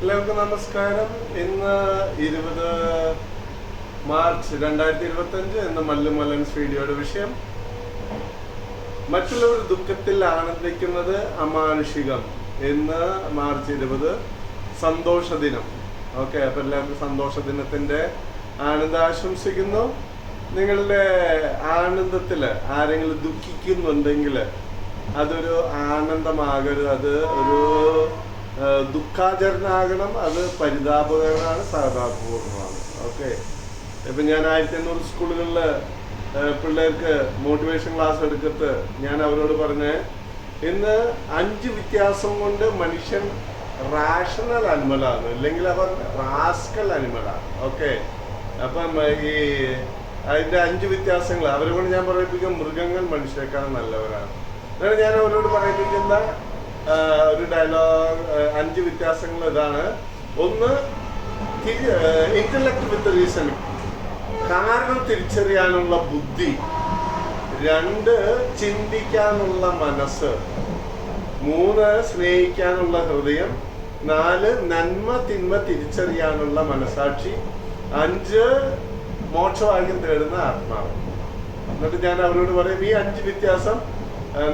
എല്ലാവർക്കും നമസ്കാരം. ഇന്ന് ഇരുപത് മാർച്ച് രണ്ടായിരത്തി ഇരുപത്തി അഞ്ച് എന്ന മല്ലു മലൻസ് വീഡിയോയുടെ വിഷയം. മറ്റുള്ളവർ ദുഃഖത്തിൽ ആനന്ദിക്കുന്നത് അമാനുഷികം ഇന്ന് മാർച്ച് ഇരുപത് സന്തോഷ ദിനം. ഓക്കെ അപ്പൊ എല്ലാവർക്കും സന്തോഷ ദിനത്തിന്റെ ആനന്ദം ആശംസിക്കുന്നു. നിങ്ങളുടെ ആനന്ദത്തിൽ ആരെങ്കിലും ദുഃഖിക്കുന്നുണ്ടെങ്കിൽ അതൊരു ആനന്ദമാകരുത്. അത് ഒരു ദുഃഖാചരണമാകണം അത് പരിതാപകരമാണ് സഹതാപൂർണമാണ് ഓക്കെ. ഇപ്പം ഞാൻ ആയിരത്തി എണ്ണൂറ് സ്കൂളുകളിൽ പിള്ളേർക്ക് മോട്ടിവേഷൻ ക്ലാസ് എടുക്കത്ത് ഞാൻ അവരോട് പറഞ്ഞ് ഇന്ന് അഞ്ച് വ്യത്യാസം കൊണ്ട് മനുഷ്യൻ റാഷണൽ അനിമലാണ് അല്ലെങ്കിൽ അവർ റാസ്കൽ അനിമലാണ്. ഓക്കെ. അപ്പം ഈ അതിന്റെ അഞ്ച് വ്യത്യാസങ്ങൾ അവരെ കൊണ്ട് ഞാൻ പറയിപ്പിക്കും മൃഗങ്ങൾ മനുഷ്യരെക്കാൾ നല്ലവരാണ്. ഞാൻ അവരോട് പറയിപ്പിക്കുന്ന ഒരു ഡയലോഗ് അഞ്ച് വ്യത്യാസങ്ങൾ ഇതാണ്. ഒന്ന് ഇന്റലക്ട് വിത്ത് റീസണിങ് കാരണം തിരിച്ചറിയാനുള്ള ബുദ്ധി. രണ്ട് ചിന്തിക്കാനുള്ള മനസ്സ്. മൂന്ന് സ്നേഹിക്കാനുള്ള ഹൃദയം. നാല് നന്മ തിന്മ തിരിച്ചറിയാനുള്ള മനസാക്ഷി. അഞ്ച് മോക്ഷഭാഗ്യം തേടുന്ന ആത്മാവ്. എന്നിട്ട് ഞാൻ അവരോട് പറയും ഈ അഞ്ച് വ്യത്യാസം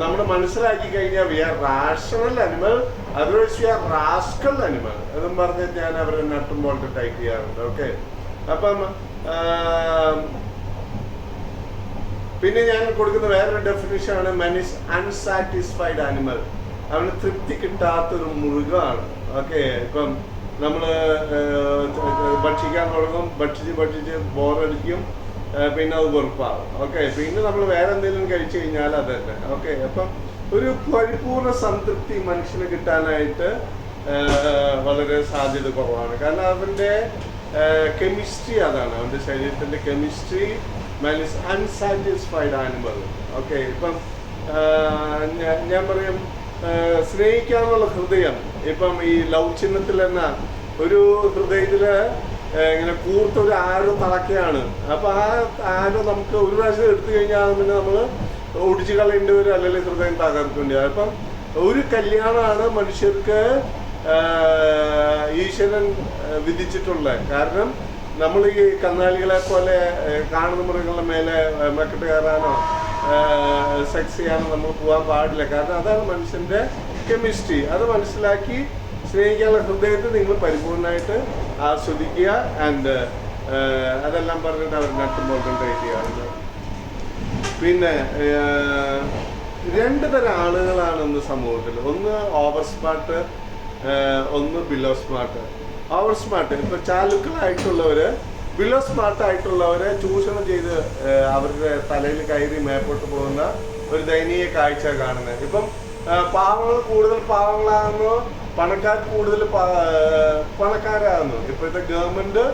നമ്മൾ മനസ്സിലാക്കി കഴിഞ്ഞാൽ we are rational animal otherwise we are rascal animal എന്നും പറഞ്ഞ് ഞാൻ അവരെ നട്ടും ബോൾട്ട് ടൈപ്പ് ചെയ്യാറുണ്ട് ഓക്കെ അപ്പം പിന്നെ ഞാൻ കൊടുക്കുന്ന വേറൊരു ഡെഫിനേഷൻ ആണ് മൻ അൺസാറ്റിസ്ഫൈഡ് ആനിമൽ അവന് തൃപ്തി കിട്ടാത്തൊരു മൃഗമാണ് ഓക്കെ ഇപ്പം നമ്മൾ ഭക്ഷിക്കാൻ തുടങ്ങും ഭക്ഷിച്ച് ഭക്ഷിച്ച് ബോറടിക്കും പിന്നെ അത് വെറുപ്പാവും. ഓക്കെ പിന്നെ നമ്മൾ വേറെ എന്തെങ്കിലും കഴിച്ചു കഴിഞ്ഞാൽ അത് തന്നെ ഓക്കെ അപ്പം ഒരു പരിപൂർണ സംതൃപ്തി മനുഷ്യന് കിട്ടാനായിട്ട് വളരെ സാധ്യത കുറവാണ്. കാരണം അവന്റെ കെമിസ്ട്രി അതാണ്. അവന്റെ ശരീരത്തിന്റെ chemistry man is unsatisfied animal okay ഇപ്പം ഞാൻ പറയും സ്നേഹിക്കാനുള്ള ഹൃദയം ഇപ്പം ഈ ലവ് ചിഹ്നത്തിൽ എന്ന ഒരു ഹൃദയത്തിൽ ആ, ഇങ്ങനെ കൂർത്തൊരു ആരോ തളക്കയാണ്. അപ്പൊ ആ ആരോ നമുക്ക് ഒരു പ്രാവശ്യം എടുത്തു കഴിഞ്ഞാൽ പിന്നെ നമ്മൾ ഒടിച്ചു കളയേണ്ടി വരും അല്ലെങ്കിൽ ഹൃദയം തകർക്കേണ്ടി വരും. അപ്പം ഒരു കല്യാണമാണ് മനുഷ്യർക്ക് ഈശ്വരൻ വിധിച്ചിട്ടുള്ളത്. കാരണം നമ്മൾ ഈ കന്നാലികളെ പോലെ കാണുന്ന മൃഗങ്ങളുടെ മേലെ മെക്കെട്ട് കയറാനോ സെക്സ് ചെയ്യാനോ നമ്മൾ പോകാൻ പാടില്ല. കാരണം അതാണ് മനുഷ്യന്റെ കെമിസ്ട്രി. അത് മനസ്സിലാക്കി സ്നേഹിക്കാനുള്ള ഹൃദയത്തെ നിങ്ങൾ പരിപൂർണമായിട്ട് ആസ്വദിക്കുക ആൻഡ് അതെല്ലാം പറഞ്ഞിട്ട് അവർ നട്ടുമ്പോൾ ട്രേറ്റ് ചെയ്യാറുണ്ട് പിന്നെ രണ്ട് തരം ആളുകളാണ് ഇന്ന് സമൂഹത്തിൽ ഒന്ന് ഓവർ സ്മാർട്ട് ഒന്ന് ബിലോ സ്മാർട്ട് ഓവർ സ്മാർട്ട് ഇപ്പൊ ചാലുക്കളായിട്ടുള്ളവര് ബിലോ സ്മാർട്ട് ആയിട്ടുള്ളവരെ ചൂഷണം ചെയ്ത് അവരുടെ തലയിൽ കയറി മേപ്പോട്ട് പോകുന്ന ഒരു ദയനീയ കാഴ്ച കാണുന്നത്. ഇപ്പം പാവങ്ങൾ കൂടുതൽ പാവങ്ങളാകുന്നു പണക്കാർ കൂടുതൽ പണക്കാരാകുന്നു. ഇപ്പോഴത്തെ ഗവൺമെന്റ്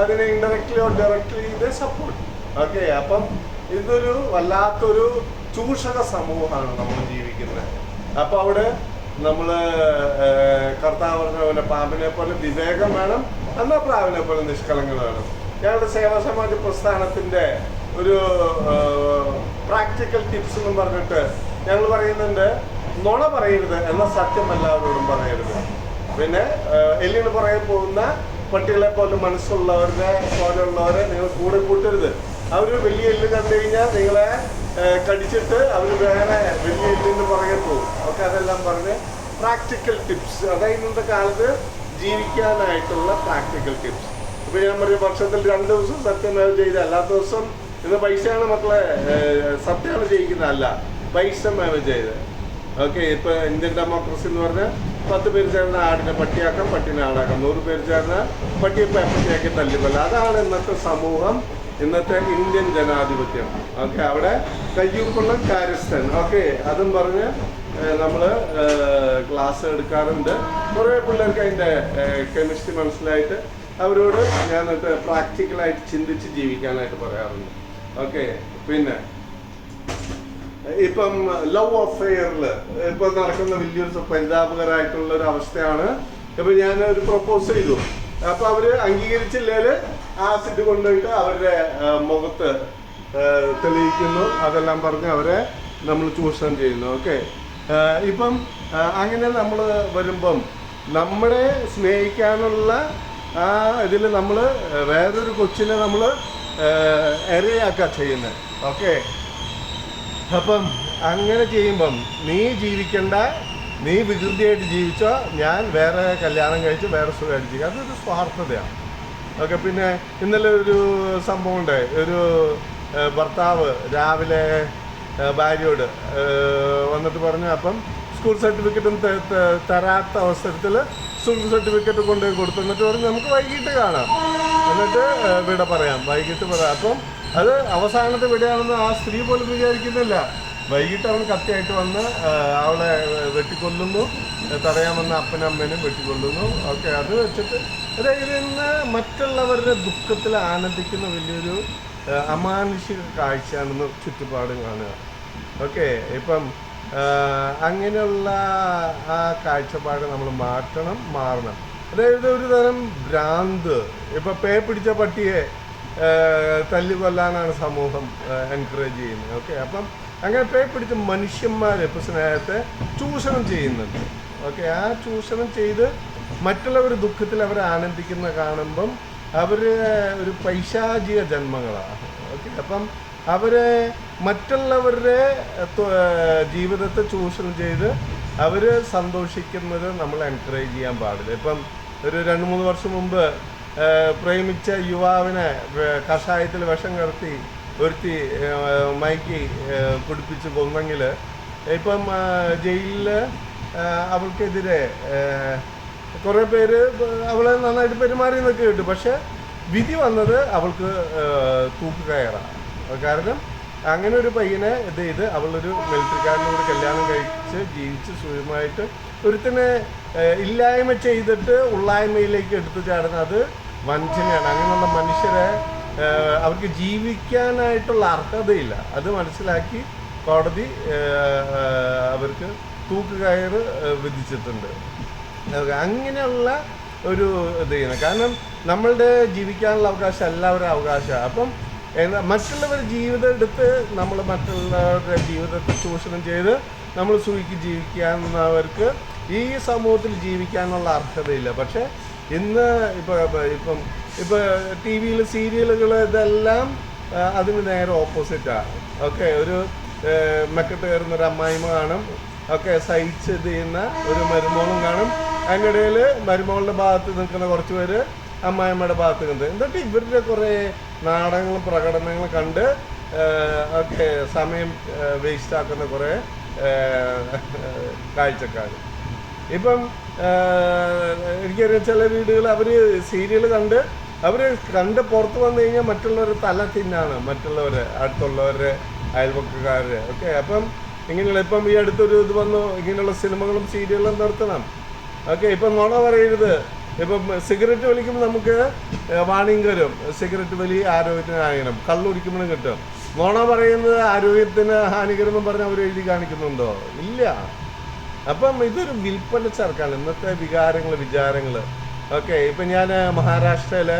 അതിനെ ഇൻഡയറക്ട്ലി ഓർ ഡയറക്ട്ലി ഇത് സപ്പോർട്ട് ഓക്കെ അപ്പം ഇതൊരു വല്ലാത്തൊരു ചൂഷക സമൂഹമാണ് നമ്മൾ ജീവിക്കുന്നത്. അപ്പൊ അവിടെ നമ്മൾ ഏർ, കർത്താവ് പറഞ്ഞ പോലെ പാമ്പിനെ പോലെ വിവേകം വേണം എന്നാ പ്രാവിനെ പോലെ നിഷ്കളങ്ങൾ വേണം. ഞങ്ങളുടെ സേവാസമാജ പ്രസ്ഥാനത്തിന്റെ ഒരു പ്രാക്ടിക്കൽ ടിപ്സ് എന്ന് പറഞ്ഞിട്ട് ഞങ്ങൾ പറയുന്നുണ്ട് നുണ പറയരുത് എന്ന സത്യം എല്ലാവരോടും പറയരുത്. പിന്നെ എല്ലിന് പുറകെ പോകുന്ന പട്ടികളെ പോലെ മനസ്സുള്ളവരുടെ പോലെയുള്ളവരെ നിങ്ങൾ കൂടെ കൂട്ടരുത്. അവർ വലിയ എല്ല് കണ്ടു കഴിഞ്ഞാൽ നിങ്ങളെ കടിച്ചിട്ട് അവർ വേറെ വലിയ എല്ലിന് പുറകെ പോകും. ഒക്കെ അതെല്ലാം പറഞ്ഞ് പ്രാക്ടിക്കൽ ടിപ്സ് അതായത് ഇന്നത്തെ കാലത്ത് ജീവിക്കാനായിട്ടുള്ള പ്രാക്ടിക്കൽ ടിപ്സ് ഇപ്പൊ ഞാൻ പറയും വർഷത്തിൽ രണ്ട് ദിവസം സത്യമേവ ചെയ്ത് അല്ലാത്ത ദിവസം ഇന്ന് പൈസയാണ് മക്കളെ സത്യമാണ് ജയിക്കുന്നതല്ല മാനേജ് ചെയ്ത് ഓക്കെ ഇപ്പൊ ഇന്ത്യൻ ഡെമോക്രസി എന്ന് പറഞ്ഞാൽ പത്ത് പേര് ചേർന്ന ആടിനെ പട്ടിയാക്കാം പട്ടിനെ ആടാക്കാം. നൂറ് പേര് ചേർന്ന പട്ടിയെ പട്ടിയാക്കി തല്ലിപ്പല്ല അതാണ് ഇന്നത്തെ സമൂഹം ഇന്നത്തെ ഇന്ത്യൻ ജനാധിപത്യം. ഓക്കെ അവിടെ കയ്യൂപ്പുള്ള കാര്യസ്ഥൻ. ഓക്കെ അതും പറഞ്ഞ് നമ്മൾ ക്ലാസ് എടുക്കാറുണ്ട്. കുറേ പിള്ളേർക്ക് അതിന്റെ കെമിസ്ട്രി മനസ്സിലായിട്ട് അവരോട് ഞാൻ പ്രാക്ടിക്കലായിട്ട് ചിന്തിച്ച് ജീവിക്കാനായിട്ട് പറയാറുണ്ട്. ഓക്കെ പിന്നെ ഇപ്പം ലവ് അഫെയറിൽ ഇപ്പൊ നടക്കുന്ന വലിയൊരു പരിതാപകരമായിട്ടുള്ള ഒരു അവസ്ഥയാണ് ഇപ്പൊ ഞാൻ ഒരു പ്രപ്പോസ് ചെയ്തു. അപ്പൊ അവർ അംഗീകരിച്ചില്ലേൽ ആസിഡ് കൊണ്ടുപോയിട്ട് അവരുടെ മുഖത്ത് തെളിയിക്കുന്നു. അതെല്ലാം പറഞ്ഞ് അവരെ നമ്മൾ ചൂഷണം ചെയ്യുന്നു. ഓക്കെ? ഇപ്പം അങ്ങനെ നമ്മൾ വരുമ്പം നമ്മളെ സ്നേഹിക്കാനുള്ള ആ ഇതിൽ നമ്മൾ വേറൊരു കൊച്ചിനെ നമ്മൾ ഇരയാക്കുക ചെയ്യുന്നത് ഓക്കെ? അപ്പം അങ്ങനെ ചെയ്യുമ്പം നീ ജീവിക്കണ്ട നീ വികൃതിയായിട്ട് ജീവിച്ചോ ഞാൻ വേറെ കല്യാണം കഴിച്ച് വേറെ സുഖമായിട്ട് ജീവിക്കും. അതൊരു സ്വാർത്ഥതയാണ്. ഓക്കെ പിന്നെ ഇന്നലെ ഒരു സംഭവം ഉണ്ട് ഒരു ഭർത്താവ് രാവിലെ ഭാര്യയോട് വന്നിട്ട് പറഞ്ഞു അപ്പം സ്കൂൾ സർട്ടിഫിക്കറ്റും തരാത്ത അവസരത്തിൽ സ്കൂൾ സർട്ടിഫിക്കറ്റ് കൊണ്ടുപോയി കൊടുത്തു. എന്നിട്ട് പറഞ്ഞു നമുക്ക് വൈകിട്ട് കാണാം. എന്നിട്ട് ഏഹ്, വിട പറയാം. വൈകിട്ട് പറയാം അപ്പം അത് അവസാനത്തെ വിടയാണെന്ന് ആ സ്ത്രീ പോലും വിചാരിക്കുന്നില്ല. വൈകിട്ട് അവൾ കത്തിയായിട്ട് വന്ന് അവളെ വെട്ടിക്കൊല്ലുന്നു. തടയാമെന്ന അപ്പനും അമ്മേനും വെട്ടിക്കൊല്ലുന്നു. ഓക്കെ അത് വെച്ചിട്ട് അതായത് ഇന്ന് മറ്റുള്ളവരുടെ ദുഃഖത്തിൽ ആനന്ദിക്കുന്ന വലിയൊരു അമാനുഷിക കാഴ്ചയാണെന്ന് ചുറ്റുപാടും കാണുക. ഓക്കെ ഇപ്പം അങ്ങനെയുള്ള ആ കാഴ്ചപ്പാട് നമ്മൾ മാറ്റണം മാറണം. അതായത് ഒരു തരം ഭ്രാന്ത്. ഇപ്പൊ പേ പിടിച്ച പട്ടിയെ തല്ലി കൊല്ലാനാണ് സമൂഹം എൻകറേജ് ചെയ്യുന്നത്. ഓക്കെ അപ്പം അങ്ങനെ പേ പിടിച്ച മനുഷ്യന്മാർ ഇപ്പൊ സ്നേഹത്തെ ചൂഷണം ചെയ്യുന്നുണ്ട്. ഓക്കെ ആ ചൂഷണം ചെയ്ത് മറ്റുള്ളവർ ദുഃഖത്തിൽ അവർ ആനന്ദിക്കുന്ന കാണുമ്പം അവർ ഒരു പൈശാചിക ജന്മങ്ങളാണ്. ഓക്കെ അപ്പം അവരെ മറ്റുള്ളവരുടെ ജീവിതത്തെ ചൂഷണം ചെയ്ത് അവർ സന്തോഷിക്കുന്നത് നമ്മൾ എൻകറേജ് ചെയ്യാൻ പാടില്ല. ഇപ്പം ഒരു രണ്ട് മൂന്ന് വർഷം മുമ്പ് പ്രേമിച്ച യുവാവിനെ കഷായത്തിൽ വിഷം കടത്തി ഒരുത്തി മയക്കി കുടിപ്പിച്ച് കൊന്നെങ്കിൽ ഇപ്പം ജയിലിൽ അവൾക്കെതിരെ കുറേ പേര് അവളെ നന്നായിട്ട് പെരുമാറി എന്നൊക്കെ കേട്ടു. പക്ഷെ വിധി വന്നത് അവൾക്ക് തൂക്കുകയറാണ് കാരണം അങ്ങനെ ഒരു പയ്യനെ ഇത് ചെയ്ത് അവളൊരു മിലിറ്ററിക്കാരനോട് കല്യാണം കഴിച്ച് ജീവിച്ച് സുഖമായിട്ട് ഒരുത്തിനെ ഇല്ലായ്മ ചെയ്തിട്ട് ഉള്ളായ്മയിലേക്ക് എടുത്തു ചാടുന്ന അത് വഞ്ചനയാണ്. അങ്ങനെയുള്ള മനുഷ്യരെ അവർക്ക് ജീവിക്കാനായിട്ടുള്ള അർഹതയില്ല. അത് മനസ്സിലാക്കി കോടതി അവർക്ക് തൂക്കുകയറ് ഏഹ്, വിധിച്ചിട്ടുണ്ട്. അങ്ങനെയുള്ള ഒരു ഇത് ചെയ്യുന്നത്. കാരണം നമ്മളുടെ ജീവിക്കാനുള്ള അവകാശം എല്ലാവരും അവകാശമാണ്. അപ്പം മറ്റുള്ളവരുടെ ജീവിതം എടുത്ത് നമ്മൾ മറ്റുള്ളവരുടെ ജീവിതത്തെ ചൂഷണം ചെയ്ത് നമ്മൾ സുഖിക്ക് ജീവിക്കാവുന്നവർക്ക് ഈ സമൂഹത്തിൽ ജീവിക്കാനുള്ള അർഹതയില്ല. പക്ഷേ ഇന്ന് ഇപ്പോൾ ഇപ്പം ഇപ്പോൾ ടി വിയിൽ സീരിയലുകൾ ഇതെല്ലാം അതിന് നേരെ ഓപ്പോസിറ്റാണ് ഓക്കെ ഒരു മെക്കെട്ട് കയറുന്ന ഒരു അമ്മായിമ കാണും. ഒക്കെ ഇത് ചെയ്യുന്ന ഒരു മരുമോളും കാണും. അതിനിടയിൽ മരുമോളുടെ ഭാഗത്ത് നിൽക്കുന്ന കുറച്ച് പേര് അമ്മായിമ്മയുടെ ഭാഗത്ത് നിൽക്കുന്നത് എന്നിട്ട് ഇവരുടെ കുറേ നാടകങ്ങളും പ്രകടനങ്ങളും കണ്ട് ഒക്കെ സമയം വേസ്റ്റ് ആക്കുന്ന കുറേ കാഴ്ചക്കാർ ഇപ്പം എനിക്കറിയാം ചില വീടുകൾ അവർ സീരിയൽ കണ്ട് അവർ കണ്ട് പുറത്ത് വന്നു കഴിഞ്ഞാൽ മറ്റുള്ളവർ തല തിന്നാണ് മറ്റുള്ളവരെ അടുത്തുള്ളവർ അയൽവക്കക്കാർ ഓക്കെ അപ്പം ഇങ്ങനെയുള്ള ഇപ്പം ഈ അടുത്തൊരു ഇത് വന്നു ഇങ്ങനെയുള്ള സിനിമകളും സീരിയലും നിർത്തണം ഓക്കെ ഇപ്പം നുണ പറയരുത്. ഇപ്പം സിഗരറ്റ് വലിക്കുമ്പോൾ നമുക്ക് വാണിംഗ് വരും. സിഗരറ്റ് വലി ആരോഗ്യത്തിന് ഹാനികരം കള്ളുടിക്കുമ്പോഴും കിട്ടും. നുണ പറയുന്നത് ആരോഗ്യത്തിന് ഹാനികരം എന്ന് പറഞ്ഞ് അവർ എഴുതി കാണിക്കുന്നുണ്ടോ? ഇല്ല. അപ്പം ഇതൊരു വിൽപ്പന ചർക്കാണ് ഇന്നത്തെ വികാരങ്ങൾ വിചാരങ്ങൾ ഓക്കെ ഇപ്പം ഞാൻ മഹാരാഷ്ട്രയിൽ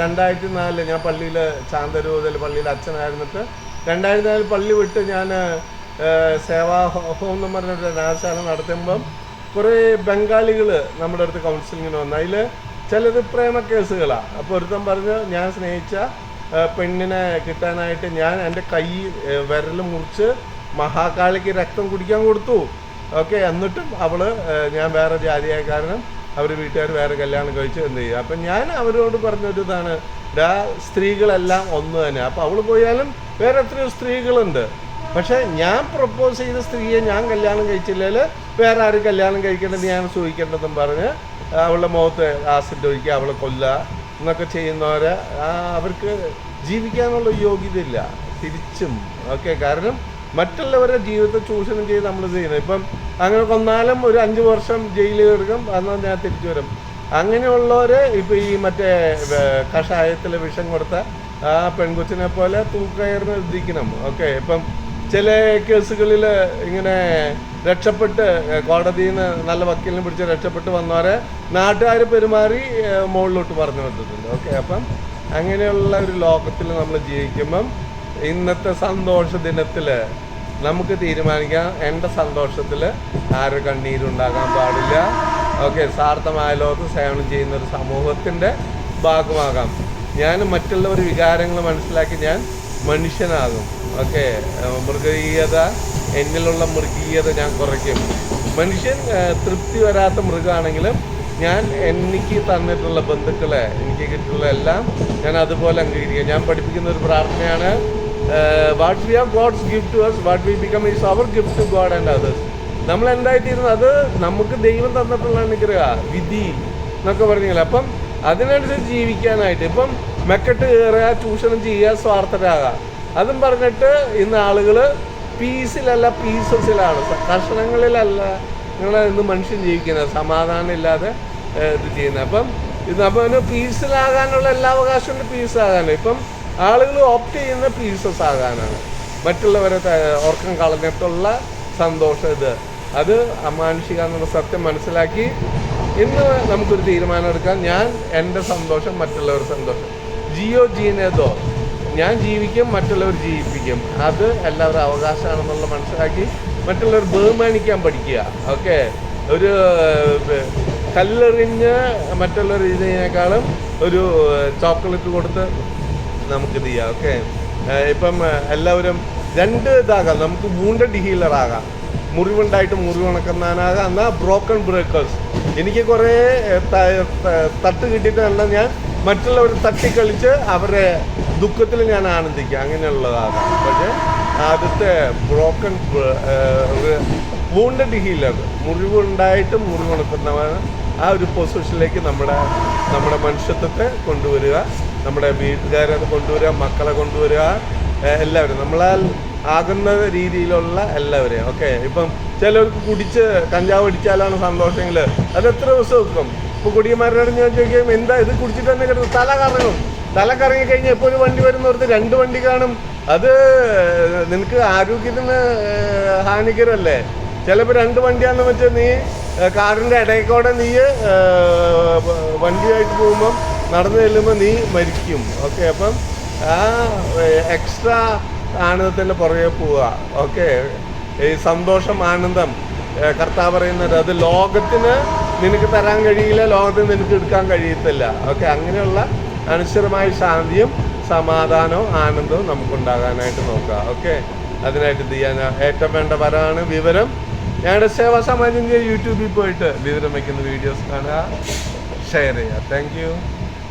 രണ്ടായിരത്തി നാലിൽ ഞാൻ പള്ളിയിൽ ചാന്തരൂതൽ പള്ളിയിൽ അച്ഛനായിരുന്നിട്ട് രണ്ടായിരത്തി നാലിൽ പള്ളി വിട്ട് ഞാൻ സേവാ ഹോ- എന്ന് പറഞ്ഞൊരു അനാശാല നടത്തുമ്പം കുറേ ബംഗാളികൾ നമ്മുടെ അടുത്ത് കൗൺസിലിങ്ങിന് വന്നു. അതിൽ ചിലത് പ്രേമ കേസുകളാണ് അപ്പോൾ ഒരുത്തം പറഞ്ഞ് ഞാൻ സ്നേഹിച്ച പെണ്ണിനെ കിട്ടാനായിട്ട് ഞാൻ എന്റെ കൈ വിരൽ മുറിച്ച് മഹാകാളിക്ക് രക്തം കുടിക്കാൻ കൊടുത്തു. ഓക്കെ എന്നിട്ടും അവൾ ഞാൻ വേറെ ജാതിയായ കാരണം അവർ വീട്ടുകാർ വേറെ കല്യാണം കഴിച്ച് എന്ത് ചെയ്യും അപ്പം ഞാൻ അവരോട് പറഞ്ഞൊരു ഇതാണ് ഡാ സ്ത്രീകളെല്ലാം ഒന്ന് തന്നെ. അപ്പം അവൾ പോയാലും വേറെ എത്രയോ സ്ത്രീകളുണ്ട്. പക്ഷേ ഞാൻ പ്രപ്പോസ് ചെയ്ത സ്ത്രീയെ ഞാൻ കല്യാണം കഴിച്ചില്ലെങ്കിൽ വേറെ ആരും കല്യാണം കഴിക്കേണ്ടത് ഞാൻ സൂചിക്കേണ്ടതെന്ന് പറഞ്ഞ് അവളുടെ മുഖത്ത് ആസിഡ് ഒഴിക്കുക അവളെ കൊല്ലുക. എന്നൊക്കെ ചെയ്യുന്നവരെ ആ, അവർക്ക് ജീവിക്കാനുള്ള യോഗ്യതയില്ല. തിരിച്ചും ഓക്കെ കാരണം മറ്റുള്ളവരുടെ ജീവിതത്തെ ചൂഷണം ചെയ്ത് നമ്മൾ ചെയ്യുന്നത്. ഇപ്പം അങ്ങനെ കൊന്നാലും ഒരു അഞ്ച് വർഷം ജയിലിൽ കിടക്കും എന്നാൽ ഞാൻ തിരിച്ചു വരും. അങ്ങനെയുള്ളവരെ ഇപ്പം ഈ മറ്റേ കഷായത്തിലെ വിഷം കൊടുത്ത ആ പെൺകൊച്ചിനെ പോലെ തൂക്കയർന്ന് ഇരിക്കണം ഓക്കെ ഇപ്പം ചില കേസുകളിൽ ഇങ്ങനെ രക്ഷപ്പെട്ട് കോടതിയിൽ നിന്ന് നല്ല വക്കീലിനെ പിടിച്ച് രക്ഷപ്പെട്ട് വന്നവരെ നാട്ടുകാർ പെരുമാറി മുകളിലോട്ട് പറഞ്ഞു വിട്ടിട്ടുണ്ട് ഓക്കെ അപ്പം അങ്ങനെയുള്ള ഒരു ലോകത്തിൽ നമ്മൾ ജീവിക്കുമ്പം ഇന്നത്തെ സന്തോഷ ദിനത്തിൽ നമുക്ക് തീരുമാനിക്കാം. എന്റെ സന്തോഷത്തിൽ ആരും കണ്ണീരുണ്ടാകാൻ പാടില്ല. ഓക്കെ സാർത്ഥമായ ലോകത്ത് സേവനം ചെയ്യുന്ന ഒരു സമൂഹത്തിന്റെ ഭാഗമാകാം. ഞാൻ മറ്റുള്ളവർ വികാരങ്ങൾ മനസ്സിലാക്കി ഞാൻ മനുഷ്യനാകും. ഓക്കെ മൃഗീയത എന്നിലുള്ള മൃഗീയത ഞാൻ കുറയ്ക്കും. മനുഷ്യൻ തൃപ്തി വരാത്ത മൃഗമാണെങ്കിലും ഞാൻ എനിക്ക് തന്നിട്ടുള്ള ബന്ധുക്കളെ എനിക്ക് കിട്ടിയിട്ടുള്ള എല്ലാം ഞാൻ അതുപോലെ അംഗീകരിക്കുക ഞാൻ പഠിപ്പിക്കുന്ന ഒരു പ്രാർത്ഥനയാണ് what we have God's gift to us what we become is our gift to God and others നമ്മൾ എന്തായിത്തീരുന്നത് അത് നമുക്ക് ദൈവം തന്നിട്ടുള്ള അനുഗ്രഹ വിധി എന്നൊക്കെ പറഞ്ഞില്ല? അപ്പം അതിനനുസരിച്ച് ജീവിക്കാനായിട്ട് ഇപ്പം മെക്കെട്ട് കയറുക ചൂഷണം ചെയ്യുക സ്വാർത്ഥരാകുക. അതും പറഞ്ഞിട്ട് ഇന്ന് ആളുകൾ പീസിലല്ല പീസസിലാണ് കർഷണങ്ങളിലല്ല നിങ്ങൾ ഇന്ന് മനുഷ്യൻ ജീവിക്കുന്നത്. സമാധാനം ഇല്ലാതെ ഇത് ചെയ്യുന്നത്. അപ്പം ഇത് അപ്പം പീസിലാകാനുള്ള എല്ലാ അവകാശവും പീസാകാനും ഇപ്പം ആളുകൾ ഓപ്റ്റ് ചെയ്യുന്ന പീസസ് ആകാനാണ് മറ്റുള്ളവരെ ഓർക്കം കളഞ്ഞിട്ടുള്ള സന്തോഷം ഇത്. അത് അമാനുഷിക എന്നുള്ള സത്യം മനസ്സിലാക്കി ഇന്ന് നമുക്കൊരു തീരുമാനം എടുക്കാം ഞാൻ എന്റെ സന്തോഷം മറ്റുള്ളവരുടെ സന്തോഷം. ജിയോ ജീനേതോ. ഞാൻ ജീവിക്കും മറ്റുള്ളവർ ജീവിപ്പിക്കും. അത് എല്ലാവരും അവകാശമാണെന്നുള്ള മനസ്സിലാക്കി മറ്റുള്ളവർ ബഹുമാനിക്കാൻ പഠിക്കുക. ഓക്കെ? ഒരു കല്ലെറിഞ്ഞ് മറ്റുള്ളവർ ഇതിനേക്കാളും ഒരു ചോക്ലേറ്റ് കൊടുത്ത് നമുക്ക് ഇത് ചെയ്യാം. ഓക്കെ? ഇപ്പം എല്ലാവരും രണ്ട് ഇതാകാം. നമുക്ക് വൂണ്ടഡ് ഹീലർ ആകാം. മുറിവുണ്ടായിട്ട് മുറിവുണക്കുന്നതിനാകാം എന്നാൽ ബ്രോക്കൺ ബ്രേക്കേഴ്സ് എനിക്ക് കുറേ തട്ട് കിട്ടിയിട്ടല്ല ഞാൻ മറ്റുള്ളവർ തട്ടിക്കളിച്ച് അവരെ ദുഃഖത്തിൽ ഞാൻ ആനന്ദിക്കുക അങ്ങനെയുള്ളതാണ്. പക്ഷേ ആദ്യത്തെ ബ്രോക്കൺ വൂണ്ടഡ് ഹീലർ മുറിവുണ്ടായിട്ട് മുറിവുണക്കുന്നവൻ ആ ഒരു പൊസിഷനിലേക്ക് നമ്മുടെ നമ്മുടെ മനുഷ്യത്വത്തെ കൊണ്ടുവരിക നമ്മുടെ വീട്ടുകാരെ കൊണ്ടുവരിക മക്കളെ കൊണ്ടുവരിക എല്ലാവരും നമ്മളാൽ ആകുന്ന രീതിയിലുള്ള എല്ലാവരെയും. ഓക്കെ ഇപ്പം ചിലർക്ക് കുടിച്ച് കഞ്ചാവ് അടിച്ചാലാണ് സന്തോഷമെങ്കിൽ അത് എത്ര ദിവസം വെക്കും? ഇപ്പോൾ കുടിയന്മാരോട് ഞാൻ ചോദിക്കും എന്താ ഇത് കുടിച്ചിട്ട് തന്നെ കിടന്നു? തല കറങ്ങും. തല കറങ്ങി കഴിഞ്ഞാൽ ഇപ്പോൾ ഒരു വണ്ടി വരുന്നവർക്ക് രണ്ട് വണ്ടി കാണും. അത് നിനക്ക് ആരോഗ്യത്തിന് ഹാനികരല്ലേ ചിലപ്പോൾ രണ്ട് വണ്ടിയാണെന്ന് വെച്ചാൽ നീ കാറിന്റെ ഇടയ്ക്കൂടെ നീ വണ്ടിയായിട്ട് പോകുമ്പം നടന്നു ചെല്ലുമ്പോൾ നീ മരിക്കും. ഓക്കെ അപ്പം ആ എക്സ്ട്രാ ആനന്ദത്തിന്റെ പുറകെ പോവുക. ഓക്കെ ഈ സന്തോഷം ആനന്ദം കർത്താവ് പറയുന്നത് അത് ലോകത്തിന് നിനക്ക് തരാൻ കഴിയില്ല ലോകത്തിന് നിനക്ക് എടുക്കാൻ കഴിയത്തില്ല. ഓക്കെ അങ്ങനെയുള്ള അനുസരമായ ശാന്തിയും സമാധാനവും ആനന്ദവും നമുക്കുണ്ടാകാനായിട്ട് നോക്കുക. ഓക്കെ അതിനായിട്ട് ചെയ്യാൻ ഏറ്റവും വേണ്ട പരമാണ് വിവരം. ഞങ്ങളുടെ സേവാ സമാജം യൂട്യൂബിൽ പോയിട്ട് വിവരം വയ്ക്കുന്ന വീഡിയോസ് കാണുക? ഷെയർ ചെയ്യുക. താങ്ക്